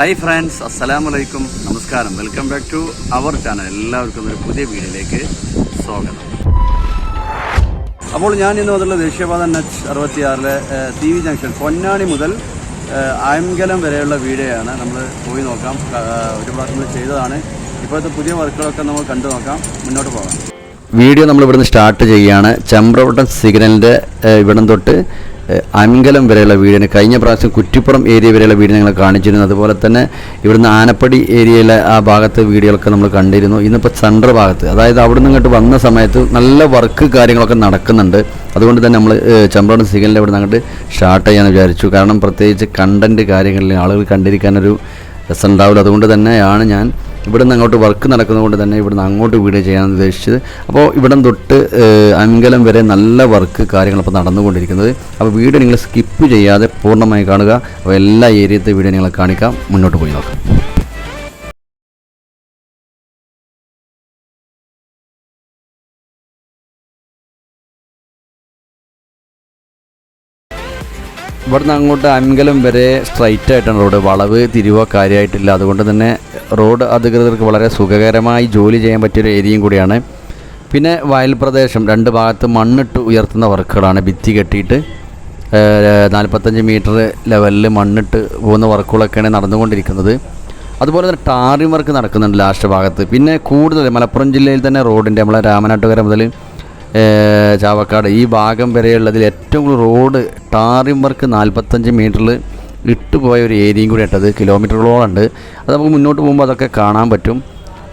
Hi friends അസ്സലാമു വലൈക്കും നമസ്കാരം welcome back to our channel എല്ലാവർക്കും ഒരു പുതിയ വീഡിയോയിലേക്ക് സ്വാഗതം. അപ്പോൾ ഞാൻ ഇന്ന് വന്നിട്ടുള്ള ദേശീയപാത എച്ച് അറുപത്തിയാറിലെ ടി വി ജംഗ്ഷൻ പൊന്നാണി മുതൽ ആയങ്കലം വരെയുള്ള വീഡിയോയാണ് നമ്മൾ പോയി നോക്കാം. ഒരു പ്രാവശ്യം നമ്മൾ ചെയ്തതാണ്. ഇപ്പോഴത്തെ പുതിയ വർക്കുകളൊക്കെ നമ്മൾ കണ്ടു നോക്കാം. മുന്നോട്ട് പോകാം. വീഡിയോ നമ്മൾ ഇവിടുന്ന് സ്റ്റാർട്ട് ചെയ്യുകയാണ്. ചമ്പ്രവട്ടം സിഗ്നലിന്റെ ഇവിടം തൊട്ട് അമംഗലം വരെയുള്ള വീടിന് കഴിഞ്ഞ പ്രാവശ്യം കുറ്റിപ്പുറം ഏരിയ വരെയുള്ള വീട് ഞങ്ങൾ കാണിച്ചിരുന്നു. അതുപോലെ തന്നെ ഇവിടുന്ന് ആനപ്പടി ഏരിയയിലെ ആ ഭാഗത്ത് വീടുകളൊക്കെ നമ്മൾ കണ്ടിരുന്നു. ഇന്നിപ്പോൾ സെൻട്രൽ ഭാഗത്ത്. അതായത് അവിടെ നിന്ന് ഇങ്ങോട്ട് വന്ന സമയത്ത് നല്ല വർക്ക് കാര്യങ്ങളൊക്കെ നടക്കുന്നുണ്ട്. അതുകൊണ്ട് തന്നെ നമ്മൾ ചമ്പ്രോണ സിഗ്നലിൽ ഇവിടെ നിന്ന് അങ്ങോട്ട് സ്റ്റാർട്ട് ചെയ്യാമെന്ന് വിചാരിച്ചു. കാരണം പ്രത്യേകിച്ച് കണ്ടന്റ് കാര്യങ്ങളിൽ ആളുകൾ കണ്ടിരിക്കാനൊരു രസം ഉണ്ടാവില്ല. അതുകൊണ്ട് തന്നെയാണ് ഞാൻ ഇവിടെ നിന്ന് അങ്ങോട്ട് വർക്ക് നടക്കുന്നതുകൊണ്ട് തന്നെ ഇവിടെ നിന്ന് അങ്ങോട്ട് വീഡിയോ ചെയ്യാൻ ഉദ്ദേശിച്ചത്. അപ്പോൾ ഇവിടെ തൊട്ട് അങ്കലം വരെ നല്ല വർക്ക് കാര്യങ്ങളിപ്പോൾ നടന്നുകൊണ്ടിരിക്കുന്നത്. അപ്പോൾ വീഡിയോ നിങ്ങൾ സ്കിപ്പ് ചെയ്യാതെ പൂർണമായി കാണുക. അപ്പോൾ എല്ലാ ഏരിയത്തെ വീഡിയോ നിങ്ങളെ കാണിക്കാം. മുന്നോട്ട് പോയി നോക്കാം. ഇവിടുന്ന് അങ്ങോട്ട് അമ്പലം വരെ സ്ട്രൈറ്റ് ആയിട്ടാണ് റോഡ് വളവ് തിരിവോ കാര്യമായിട്ടില്ല. അതുകൊണ്ട് തന്നെ റോഡ് അധികൃതർക്ക് വളരെ സുഖകരമായി ജോലി ചെയ്യാൻ പറ്റിയൊരു ഏരിയയും കൂടിയാണ്. പിന്നെ വയൽ പ്രദേശം രണ്ട് ഭാഗത്ത് മണ്ണിട്ട് ഉയർത്തുന്ന വർക്കുകളാണ്. ഭിത്തി കെട്ടിയിട്ട് നാൽപ്പത്തഞ്ച് മീറ്റർ ലെവലിൽ മണ്ണിട്ട് പോകുന്ന വർക്കുകളൊക്കെയാണ് നടന്നുകൊണ്ടിരിക്കുന്നത്. അതുപോലെ തന്നെ ടാറിംഗ് വർക്ക് നടക്കുന്നുണ്ട് ലാസ്റ്റ് ഭാഗത്ത്. പിന്നെ കൂടുതൽ മലപ്പുറം ജില്ലയിൽ തന്നെ റോഡിന്റെ നമ്മളെ രാമനാട്ടുകര മുതൽ ചാവക്കാട്. ഈ ഭാഗം വരെയുള്ളതിൽ ഏറ്റവും കൂടുതൽ റോഡ് ടാറിം വർക്ക് നാൽപ്പത്തഞ്ച് മീറ്ററിൽ ഇട്ടുപോയ ഒരു ഏരിയയും കൂടി ഇട്ടത് കിലോമീറ്ററുകളോളം ഉണ്ട്. അത് നമുക്ക് മുന്നോട്ട് പോകുമ്പോൾ അതൊക്കെ കാണാൻ പറ്റും.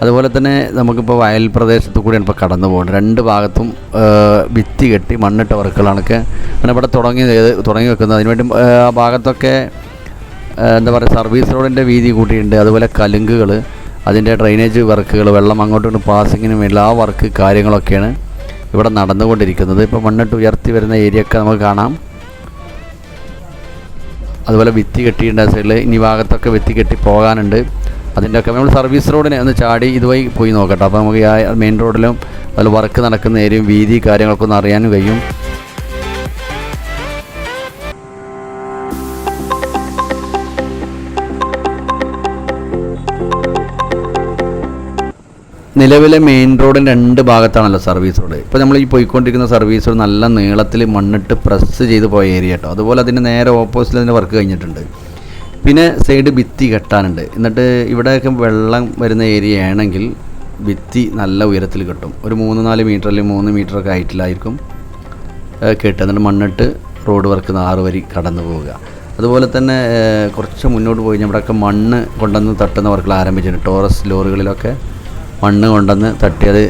അതുപോലെ തന്നെ നമുക്കിപ്പോൾ വയൽ പ്രദേശത്ത് കൂടിയാണ് ഇപ്പോൾ കടന്നു പോകുന്നത് രണ്ട് ഭാഗത്തും ഭിത്തി കെട്ടി മണ്ണിട്ട വർക്കുകളാണൊക്കെ അങ്ങനെ ഇവിടെ തുടങ്ങി തുടങ്ങി വെക്കുന്നത്. അതിനുവേണ്ടി ആ ഭാഗത്തൊക്കെ എന്താ പറയുക സർവീസ് റോഡിന്റെ വീതി കൂട്ടിയിട്ടുണ്ട്. അതുപോലെ കലുങ്കുകൾ അതിന്റെ ഡ്രൈനേജ് വർക്കുകൾ വെള്ളം അങ്ങോട്ടും പാസിങ്ങിന് വേണ്ടിയുള്ള ആ വർക്ക് കാര്യങ്ങളൊക്കെയാണ്. ഇവിടെ നടന്നുകൊണ്ടിരിക്കുന്നത്. ഇപ്പോൾ മണ്ണിട്ട് ഉയർത്തി വരുന്ന ഏരിയ ഒക്കെ നമുക്ക് കാണാം. അതുപോലെ വിത്തി കെട്ടിയിട്ടുണ്ട് ആ സൈഡിൽ ഇനി ഭാഗത്തൊക്കെ വിത്തി കെട്ടി പോകാനുണ്ട്. അതിന്റെ ഒക്കെ നമ്മൾ സർവീസ് റോഡിനെ ഒന്ന് ചാടി ഇതുവഴി പോയി നോക്കട്ടെ. അപ്പോൾ നമുക്ക് ആ മെയിൻ റോഡിലും അതുപോലെ വർക്ക് നടക്കുന്ന ഏരിയയും വീതി കാര്യങ്ങളൊക്കെ ഒന്ന് അറിയാനും കഴിയും. നിലവിലെ മെയിൻ റോഡിന്റെ രണ്ട് ഭാഗത്താണല്ലോ സർവീസ് റോഡ് ഇപ്പോൾ നമ്മൾ ഈ പോയിക്കൊണ്ടിരിക്കുന്ന സർവീസ് റോഡ് നല്ല നീളത്തിൽ മണ്ണിട്ട് പ്രസ് ചെയ്ത് പോയ ഏരിയ കേട്ടോ അതുപോലെ അതിന്റെ നേരെ ഓപ്പോസിറ്റിൽ അതിന്റെ വർക്ക് കഴിഞ്ഞിട്ടുണ്ട്. പിന്നെ സൈഡ് ഭിത്തി കെട്ടാനുണ്ട്. എന്നിട്ട് ഇവിടെയൊക്കെ വെള്ളം വരുന്ന ഏരിയ ആണെങ്കിൽ ഭിത്തി നല്ല ഉയരത്തിൽ കെട്ടും. ഒരു മൂന്ന് നാല് മീറ്റർ അല്ലെങ്കിൽ മൂന്ന് മീറ്ററൊക്കെ ഹൈറ്റിലായിരിക്കും കെട്ടുക. എന്നിട്ട് മണ്ണിട്ട് റോഡ് വർക്ക് ആറ് വരി കടന്നു പോവുക. അതുപോലെ തന്നെ കുറച്ച് മുന്നോട്ട് പോയി ഇവിടെയൊക്കെ മണ്ണ് കൊണ്ടുവന്ന് തട്ടുന്ന വർക്കുകൾ ആരംഭിച്ചിട്ടുണ്ട്. ടോറസ് ലോറികളിലൊക്കെ മണ്ണ് കൊണ്ടുവന്ന് തട്ടിയത്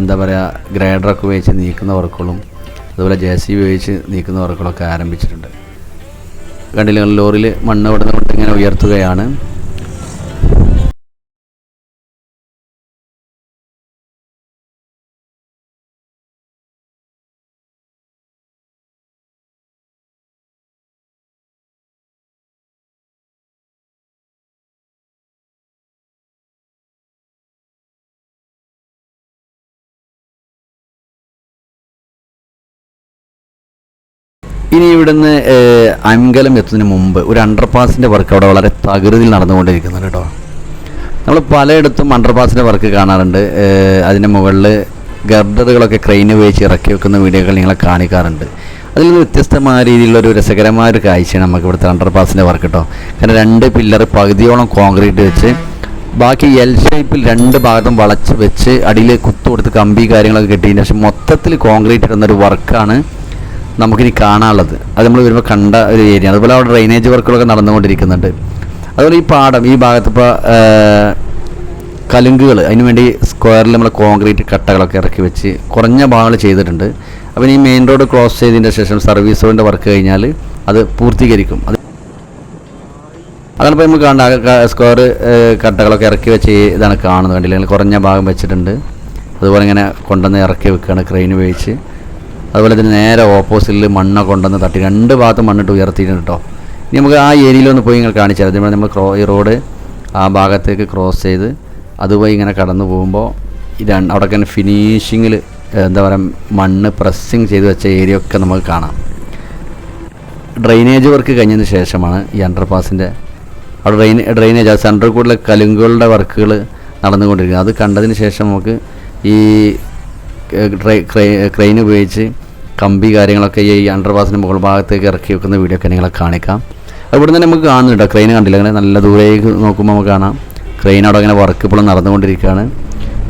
എന്താ പറയുക ഗ്രൈഡറൊക്കെ ഉപയോഗിച്ച് നീക്കുന്ന വർക്കുകളും അതുപോലെ ജെ സി ഉപയോഗിച്ച് നീക്കുന്ന വർക്കുകളൊക്കെ ആരംഭിച്ചിട്ടുണ്ട്. കണ്ടില്ല ലോറിയിൽ മണ്ണ് കൊണ്ടുവന്ന് കൊണ്ട് ഇങ്ങനെ ഉയർത്തുകയാണ്. ഇനി ഇവിടുന്ന് അങ്കലം എത്തുന്നതിന് മുമ്പ് ഒരു അണ്ടർപാസിന്റെ വർക്ക് അവിടെ വളരെ തകൃതിയിൽ നടന്നുകൊണ്ടിരിക്കുന്നുണ്ട് കേട്ടോ. നമ്മൾ പലയിടത്തും അണ്ടർപാസിന്റെ വർക്ക് കാണാറുണ്ട്. അതിന്റെ മുകളിൽ ഗർഡറുകളൊക്കെ ക്രെയിൻ ഉപയോഗിച്ച് ഇറക്കി വെക്കുന്ന വീഡിയോകൾ നിങ്ങളെ കാണിക്കാറുണ്ട്. അതിൽ നിന്ന് വ്യത്യസ്തമായ രീതിയിലുള്ള ഒരു രസകരമായ ഒരു കാഴ്ചയാണ് നമുക്ക് ഇവിടുത്തെ അണ്ടർപാസിന്റെ വർക്ക് കേട്ടോ. കാരണം രണ്ട് പില്ലർ പകുതിയോളം കോൺക്രീറ്റ് വെച്ച് ബാക്കി എൽ ഷേപ്പിൽ രണ്ട് ഭാഗത്തും വളച്ച് വെച്ച് അടിയിൽ കുത്തു കൊടുത്ത് കമ്പി കാര്യങ്ങളൊക്കെ കെട്ടിയതിന് ശേഷം മൊത്തത്തിൽ കോൺക്രീറ്റ് ഇടുന്ന ഒരു വർക്കാണ് നമുക്കിനി കാണാനുള്ളത്. അത് നമ്മൾ വരുമ്പോൾ കണ്ട ഒരു ഏരിയ അതുപോലെ അവിടെ ഡ്രെയിനേജ് വർക്കുകളൊക്കെ നടന്നുകൊണ്ടിരിക്കുന്നുണ്ട്. അതുപോലെ ഈ പാടം ഈ ഭാഗത്ത് ഇപ്പോൾ കലുങ്കുകൾ അതിനുവേണ്ടി സ്ക്വയറിൽ നമ്മൾ കോൺക്രീറ്റ് കട്ടകളൊക്കെ ഇറക്കി വെച്ച് കുറഞ്ഞ ഭാഗങ്ങൾ ചെയ്തിട്ടുണ്ട്. അപ്പം ഈ മെയിൻ റോഡ് ക്രോസ് ചെയ്തതിന്റെ ശേഷം സർവീസ് റോഡിന്റെ വർക്ക് കഴിഞ്ഞാൽ അത് പൂർത്തീകരിക്കും. അത് അതാണ് ഇപ്പോൾ നമുക്ക് കണ്ട സ്ക്വയർ കട്ടകളൊക്കെ ഇറക്കി വെച്ച് ഇതാണ് കാണുന്നത് കണ്ടില്ല? കുറഞ്ഞ ഭാഗം വെച്ചിട്ടുണ്ട്. അതുപോലെ ഇങ്ങനെ കൊണ്ടുവന്ന് ഇറക്കി വെക്കുകയാണ് ക്രെയിൻ ഉപയോഗിച്ച്. അതുപോലെ തന്നെ നേരെ ഓപ്പോസിറ്റിൽ മണ്ണ കൊണ്ടുവന്ന് തട്ടി. രണ്ട് ഭാഗത്തും മണ്ണിട്ട് ഉയർത്തിയിട്ടുണ്ട് കേട്ടോ. ഇനി നമുക്ക് ആ ഏരിയയിലൊന്ന് പോയി നിങ്ങൾ കാണിച്ചാൽ തരാം. നമ്മൾ ക്രോ ഈ റോഡ് ആ ഭാഗത്തേക്ക് ക്രോസ് ചെയ്ത് അതുപോയി ഇങ്ങനെ കടന്നു പോകുമ്പോൾ ഇതാണ് അവിടെ തന്നെ ഫിനിഷിങ്ങിൽ എന്താ പറയുക മണ്ണ് പ്രസ്സിങ് ചെയ്ത് വെച്ച ഏരിയ ഒക്കെ നമുക്ക് കാണാം. ഡ്രെയിനേജ് വർക്ക് കഴിഞ്ഞതിന് ശേഷമാണ് ഈ അണ്ടർപാസിന്റെ അവിടെ ഡ്രെയിൻ ഡ്രെയിനേജ് സെൻട്രൽ കൂടിലെ കലുങ്കുകളുടെ വർക്കുകൾ നടന്നുകൊണ്ടിരിക്കുന്നത്. അത് കണ്ടതിന് ശേഷം നമുക്ക് ഈ ക്രെയിൻ ഉപയോഗിച്ച് കമ്പി കാര്യങ്ങളൊക്കെ ഈ അണ്ടർപാസിന്റെ മുകൾ ഭാഗത്തേക്ക് ഇറക്കി വെക്കുന്ന വീഡിയോ ഒക്കെ നിങ്ങളെ കാണിക്കാം. അവിടെ തന്നെ നമുക്ക് കാണുന്നുണ്ട് ക്രെയിൻ കണ്ടില്ല? അങ്ങനെ നല്ല ദൂരേക്ക് നോക്കുമ്പോൾ നമുക്ക് കാണാം. ക്രെയിൻ അവിടെ അങ്ങനെ വർക്ക് ഇപ്പോഴും നടന്നുകൊണ്ടിരിക്കുകയാണ്.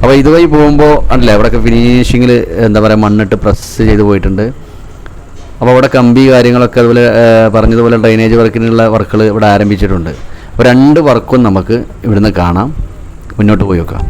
അപ്പോൾ ഇതുവഴി പോകുമ്പോൾ അല്ലേ അവിടെയൊക്കെ ഫിനിഷിങ്ങിൽ എന്താ പറയുക മണ്ണിട്ട് പ്രസ് ചെയ്ത് പോയിട്ടുണ്ട്. അപ്പോൾ അവിടെ കമ്പി കാര്യങ്ങളൊക്കെ അതുപോലെ പറഞ്ഞതുപോലെ ഡ്രൈനേജ് വർക്കിനുള്ള വർക്കുകൾ ഇവിടെ ആരംഭിച്ചിട്ടുണ്ട്. അപ്പോൾ രണ്ട് വർക്കും നമുക്ക് ഇവിടുന്ന് കാണാം. മുന്നോട്ട് പോയി നോക്കാം.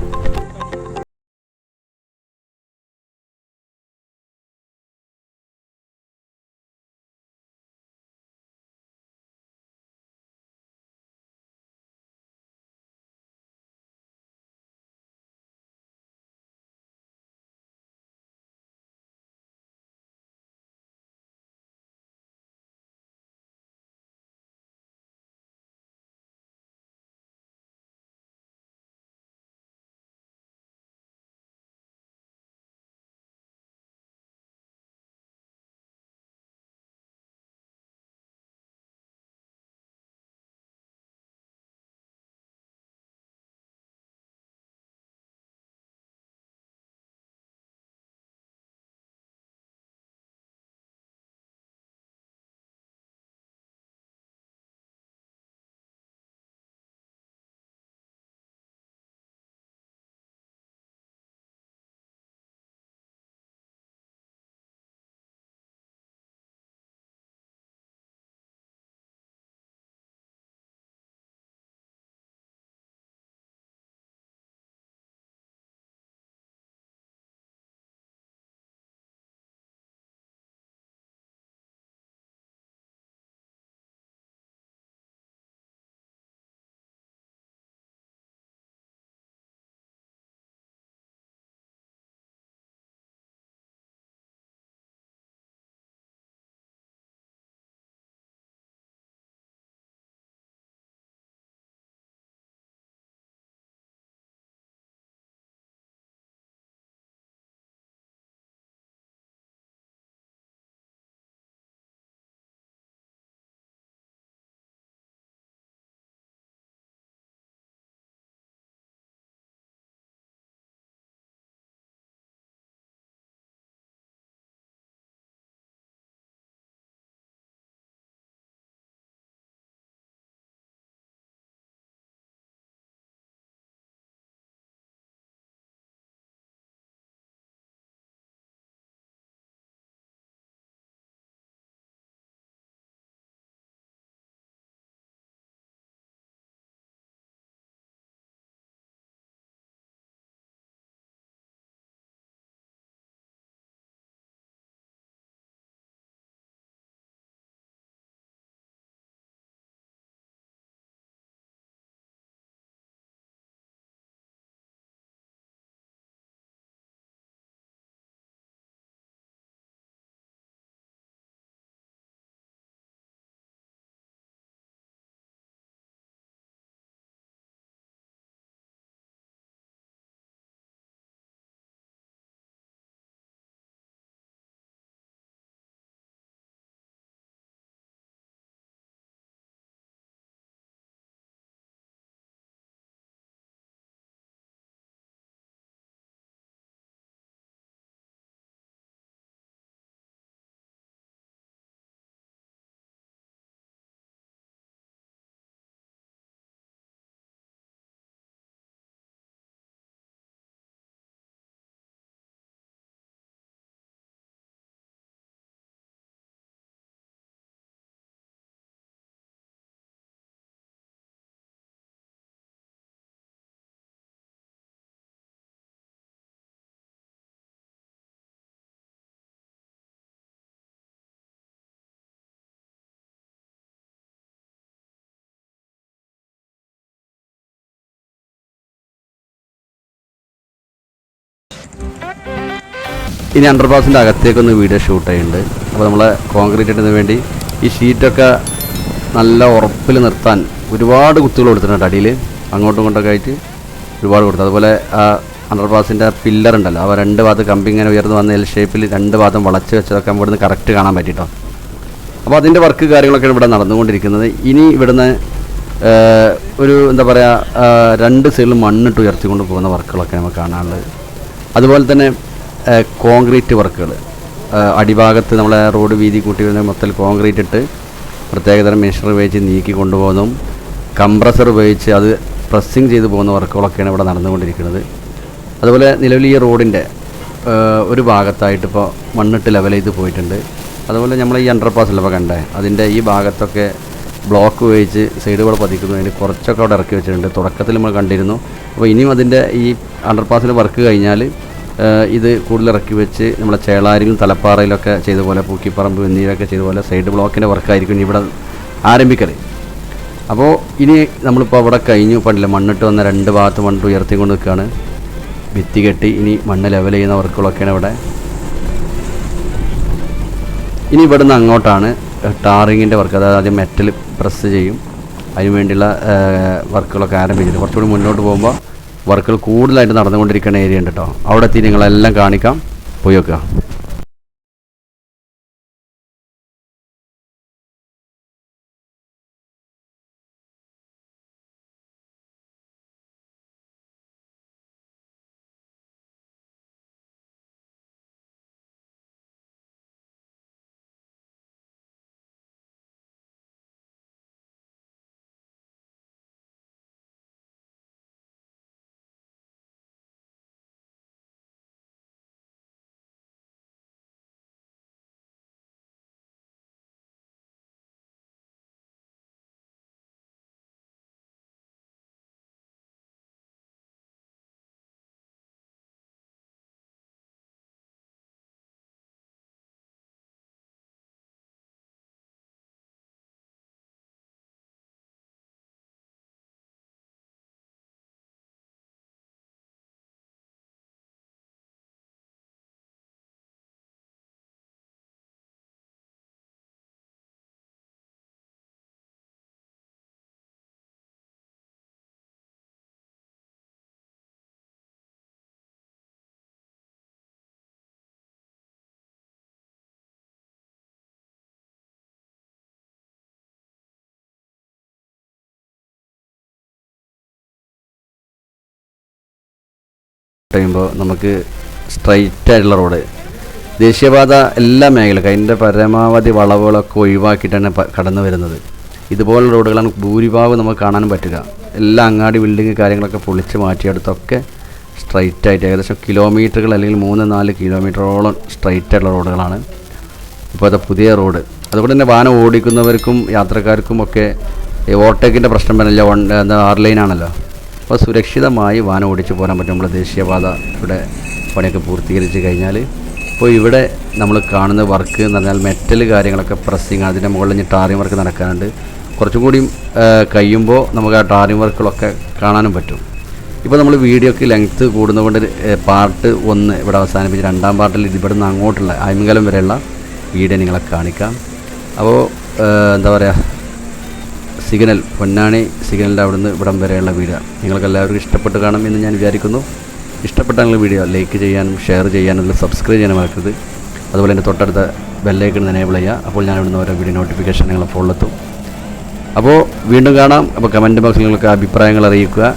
ഇനി അണ്ടർപാസിന്റെ അകത്തേക്കൊന്ന് വീഡിയോ ഷൂട്ട് ചെയ്യുന്നുണ്ട് അപ്പോൾ നമ്മളെ കോൺക്രീറ്റ് ഇടുന്നതിന് വേണ്ടി ഈ ഷീറ്റൊക്കെ നല്ല ഉറപ്പിൽ നിർത്താൻ ഒരുപാട് കുത്തുകൾ കൊടുത്തിട്ടുണ്ട് അടിയിൽ അങ്ങോട്ടും ഇങ്ങോട്ടൊക്കെ ആയിട്ട് ഒരുപാട് കൊടുത്തു. അതുപോലെ ആ അണ്ടർപാസിന്റെ പില്ലർ ഉണ്ടല്ലോ ആ രണ്ട് ഭാഗത്ത് കമ്പി ഇങ്ങനെ ഉയർന്നു വന്ന എൽ ഷേപ്പിൽ രണ്ട് ഭാഗം വളച്ച് വെച്ചതൊക്കെ ഇവിടുന്ന് കറക്റ്റ് കാണാൻ പറ്റിട്ടോ. അപ്പോൾ അതിന്റെ വർക്ക് കാര്യങ്ങളൊക്കെ ഇവിടെ നടന്നുകൊണ്ടിരിക്കുന്നത്. ഇനി ഇവിടുന്ന് ഒരു എന്താ പറയുക രണ്ട് സൈഡിൽ മണ്ണിട്ട് ഉയർത്തിക്കൊണ്ട് പോകുന്ന വർക്കുകളൊക്കെ നമുക്ക് കാണാനുള്ളത്. അതുപോലെ തന്നെ കോൺക്രീറ്റ് വർക്കുകൾ. അടിഭാഗത്ത് നമ്മളെ റോഡ് വീതി കൂട്ടി വരുന്ന മൊത്തത്തിൽ കോൺക്രീറ്റ് ഇട്ട് പ്രത്യേകതരം മെഷർ ഉപയോഗിച്ച് നീക്കി കൊണ്ടുപോകുന്നതും കംപ്രസർ ഉപയോഗിച്ച് അത് പ്രസ്സിങ് ചെയ്തു പോകുന്ന വർക്കുകളൊക്കെയാണ് ഇവിടെ നടന്നുകൊണ്ടിരിക്കുന്നത്. അതുപോലെ നിലവിൽ ഈ റോഡിന്റെ ഒരു ഭാഗത്തായിട്ട് ഇപ്പോൾ മണ്ണിട്ട് ലെവൽ ചെയ്ത് പോയിട്ടുണ്ട്. അതുപോലെ നമ്മൾ ഈ അണ്ടർപാസ് ഉള്ളപ്പോൾ കണ്ടേ അതിന്റെ ഈ ഭാഗത്തൊക്കെ ബ്ലോക്ക് ഉപയോഗിച്ച് സൈഡുകൾ പതിക്കുന്നതിന് കുറച്ചൊക്കെ അവിടെ ഇറക്കി വെച്ചിട്ടുണ്ട്. തുടക്കത്തിൽ നമ്മൾ കണ്ടിരുന്നു. അപ്പോൾ ഇനിയും അതിന്റെ ഈ അണ്ടർപാസിന്റെ വർക്ക് കഴിഞ്ഞാൽ ഇത് കൂടുതൽ ഇറക്കി വെച്ച് നമ്മളെ ചേളാരിലും തലപ്പാറയിലൊക്കെ ചെയ്ത പോലെ പൂക്കിപ്പറമ്പ് എന്നിവയൊക്കെ ചെയ്ത പോലെ സൈഡ് ബ്ലോക്കിന്റെ വർക്കായിരിക്കും ഇവിടെ ആരംഭിക്കൽ അപ്പോൾ ഇനി നമ്മളിപ്പോൾ അവിടെ കഴിഞ്ഞു. പണ്ടില്ല മണ്ണിട്ട് വന്ന രണ്ട് ഭാഗത്ത് മണ്ണിട്ട് ഉയർത്തിക്കൊണ്ട് നിൽക്കുകയാണ്. ഭിത്തി കെട്ടി ഇനി മണ്ണ് ലെവൽ ചെയ്യുന്ന വർക്കുകളൊക്കെയാണ് ഇവിടെ. ഇനി ഇവിടുന്ന് അങ്ങോട്ടാണ് ടാറിങ്ങിന്റെ വർക്ക് അതായത് ആദ്യം മെറ്റൽ പ്രസ് ചെയ്യും. അതിന് വേണ്ടിയുള്ള വർക്കുകളൊക്കെ ആരംഭിച്ചിട്ട് കുറച്ചുകൂടി മുന്നോട്ട് പോകുമ്പോൾ വർക്കുകൾ കൂടുതലായിട്ട് നടന്നുകൊണ്ടിരിക്കുന്ന ഏരിയ ഉണ്ട് കേട്ടോ അവിടെ എത്തി നിങ്ങളെല്ലാം കാണിക്കാം. പോയി വെക്കുക കഴിയുമ്പോൾ നമുക്ക് സ്ട്രൈറ്റ് ആയിട്ടുള്ള റോഡ് ദേശീയപാത എല്ലാ മേഖലക്കും അതിന്റെ പരമാവധി വളവുകളൊക്കെ ഒഴിവാക്കിയിട്ടാണ് കടന്നു വരുന്നത്. ഇതുപോലുള്ള റോഡുകളാണ് ഭൂരിഭാഗം നമുക്ക് കാണാനും പറ്റുക. എല്ലാ അങ്ങാടി ബിൽഡിങ് കാര്യങ്ങളൊക്കെ പൊളിച്ച് മാറ്റിയെടുത്തൊക്കെ സ്ട്രൈറ്റ് ആയിട്ട് ഏകദേശം കിലോമീറ്ററുകൾ അല്ലെങ്കിൽ മൂന്ന് നാല് കിലോമീറ്ററോളം സ്ട്രൈറ്റ് ആയിട്ടുള്ള റോഡുകളാണ് ഇപ്പോഴത്തെ പുതിയ റോഡ് അതുകൊണ്ട് തന്നെ വാഹനം ഓടിക്കുന്നവർക്കും യാത്രക്കാർക്കും ഒക്കെ ഓവർടേക്കിന്റെ പ്രശ്നം വരില്ല. വൺ എന്താ ആറ് ലൈനാണല്ലോ അപ്പോൾ സുരക്ഷിതമായി വാഹനം ഓടിച്ചു പോരാൻ പറ്റും. നമ്മുടെ ദേശീയപാത ഇവിടെ പണിയൊക്കെ പൂർത്തീകരിച്ച് കഴിഞ്ഞാൽ ഇപ്പോൾ ഇവിടെ നമ്മൾ കാണുന്ന വർക്ക് എന്ന് പറഞ്ഞാൽ മെറ്റൽ കാര്യങ്ങളൊക്കെ പ്രസ്സിങ് അതിന്റെ മുകളിൽ ഇനി ടാറിങ് വർക്ക് നടക്കാനുണ്ട്. കുറച്ചും കൂടിയും കഴിയുമ്പോൾ നമുക്ക് ആ ടാറിംഗ് വർക്കുകളൊക്കെ കാണാനും പറ്റും. ഇപ്പോൾ നമ്മൾ വീഡിയോക്ക് ലെങ്ത്ത് കൂടുന്നതുകൊണ്ട് പാർട്ട് ഒന്ന് ഇവിടെ അവസാനിപ്പിച്ച് രണ്ടാം പാർട്ടിൽ ഇവിടെ നിന്ന് അങ്ങോട്ടുള്ള അയമംഗലം വരെയുള്ള വീഡിയോ നിങ്ങളെ കാണിക്കാം. അപ്പോൾ എന്താ പറയുക സിഗ്നൽ പൊന്നാണി സിഗ്നലിന്റെ അവിടുന്ന് ഇവിടം വരെയുള്ള വീഡിയോ. നിങ്ങൾക്ക് എല്ലാവർക്കും ഇഷ്ടപ്പെട്ട് കാണും എന്ന് ഞാൻ വിചാരിക്കുന്നു. ഇഷ്ടപ്പെട്ട വീഡിയോ ലൈക്ക് ചെയ്യാനും ഷെയർ ചെയ്യാനും സബ്സ്ക്രൈബ് ചെയ്യാനും മറക്കരുത്. അതുപോലെ തന്നെ തൊട്ടടുത്ത ബെല്ലൈക്കൺ എനേബിൾ ചെയ്യുക. അപ്പോൾ ഞാൻ ഇവിടുന്ന് ഓരോ വീഡിയോ നോട്ടിഫിക്കേഷൻ നിങ്ങളെ ഫോണിലെത്തും. അപ്പോൾ വീണ്ടും കാണാം. അപ്പോൾ കമന്റ് ബോക്സിൽ നിങ്ങൾക്ക് അഭിപ്രായങ്ങൾ അറിയിക്കുക.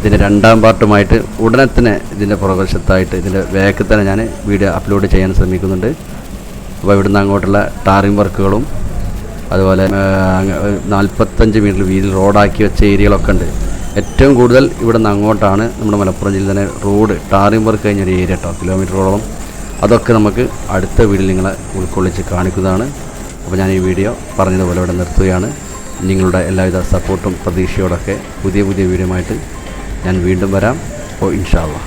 ഇതിന്റെ രണ്ടാം പാർട്ടുമായിട്ട് ഉടനെ തന്നെ ഇതിന്റെ പുറകുവശത്തായിട്ട് ഇതിന്റെ വേഗത്തിൽ തന്നെ ഞാൻ വീഡിയോ അപ്ലോഡ് ചെയ്യാൻ ശ്രമിക്കുന്നുണ്ട്. അപ്പോൾ ഇവിടുന്ന് അങ്ങോട്ടുള്ള ടാറിംഗ് വർക്കുകളും അതുപോലെ നാൽപ്പത്തഞ്ച് മീറ്റർ വീതിയിൽ റോഡാക്കി വെച്ച ഏരിയകളൊക്കെ ഉണ്ട്. ഏറ്റവും കൂടുതൽ ഇവിടുന്ന് അങ്ങോട്ടാണ് നമ്മുടെ മലപ്പുറം ജില്ലയിൽ തന്നെ റോഡ് ടാറിംഗ് വർക്ക് കഴിഞ്ഞൊരു ഏരിയ കേട്ടോ കിലോമീറ്ററോളം. അതൊക്കെ നമുക്ക് അടുത്ത വീഡിയോയിൽ നിങ്ങളെ ഉൾക്കൊള്ളിച്ച് കാണിക്കുന്നതാണ്. അപ്പോൾ ഞാൻ ഈ വീഡിയോ പറഞ്ഞതുപോലെ ഇവിടെ നിർത്തുകയാണ്. നിങ്ങളുടെ എല്ലാവിധ സപ്പോർട്ടും പ്രതീക്ഷയോടൊക്കെ പുതിയ പുതിയ വീഡിയോ ഞാൻ വീണ്ടും വരാം. അപ്പോൾ ഇൻഷാ അള്ളാ.